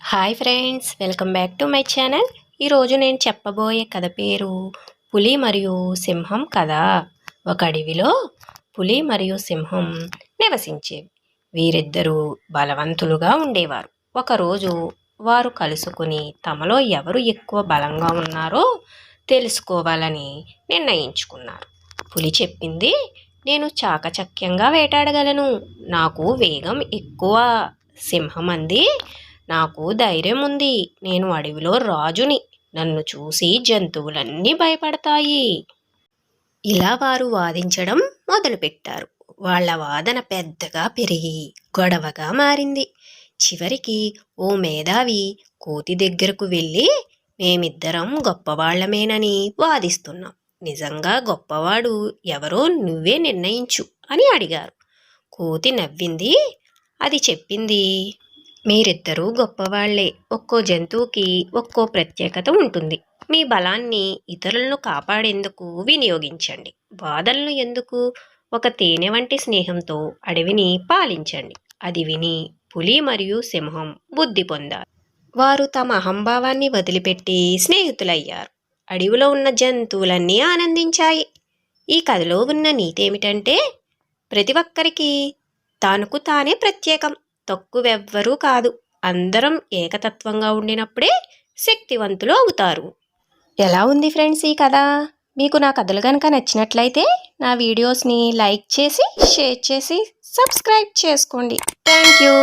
Hi friends welcome back to my channel. ఈరోజు నేను చెప్పబోయే కథ పేరు పులి మరియు సింహం కథ ఒక అడవిలో పులి మరియు సింహం నివసించేవి. వీరిద్దరూ బలవంతులుగా ఉండేవారు. ఒకరోజు వారు కలుసుకుని తమలో ఎవరు ఎక్కువ బలంగా ఉన్నారో తెలుసుకోవాలని నిర్ణయించుకున్నారు. పులి చెప్పింది నేను చాకచక్యంగా వేటాడగలను. నాకు వేగం ఎక్కువ. సింహం అంది నాకు ధైర్యం ఉంది నేను అడవిలో రాజుని. నన్ను చూసి జంతువులన్నీ భయపడతాయి. ఇలా వారు వాదించడం మొదలుపెట్టారు. వాళ్ళ వాదన పెద్దగా పెరిగి గొడవగా మారింది. చివరికి ఓ మేధావి కోతి దగ్గరకు వెళ్ళి మేమిద్దరం గొప్పవాళ్ళమేనని వాదిస్తున్నాం. నిజంగా గొప్పవాడు ఎవరో నువ్వే నిర్ణయించు అని అడిగారు. కోతి నవ్వింది. అది చెప్పింది మీరిద్దరూ గొప్పవాళ్ళే. ఒక్కో జంతువుకి ఒక్కో ప్రత్యేకత ఉంటుంది. మీ బలాన్ని ఇతరులను కాపాడేందుకు వినియోగించండి. బాధలను ఎందుకు? ఒక తేనె వంటి స్నేహంతో అడవిని పాలించండి. అది విని పులి మరియు సింహం బుద్ధి పొందారు. వారు తమ అహంభావాన్ని వదిలిపెట్టి స్నేహితులయ్యారు. అడవిలో ఉన్న జంతువులన్నీ ఆనందించాయి. ఈ కథలో ఉన్న నీతి ఏమిటంటే ప్రతి ఒక్కరికి తానుకు తానే ప్రత్యేకం. తక్కువెవ్వరూ కాదు. అందరం ఏకతత్వంగా ఉండినప్పుడే శక్తివంతులు అవుతారు. ఎలా ఉంది ఫ్రెండ్స్ ఈ కథ? మీకు నా కథలు కనుక నచ్చినట్లయితే నా వీడియోస్ని లైక్ చేసి షేర్ చేసి సబ్స్క్రైబ్ చేసుకోండి. Thank you.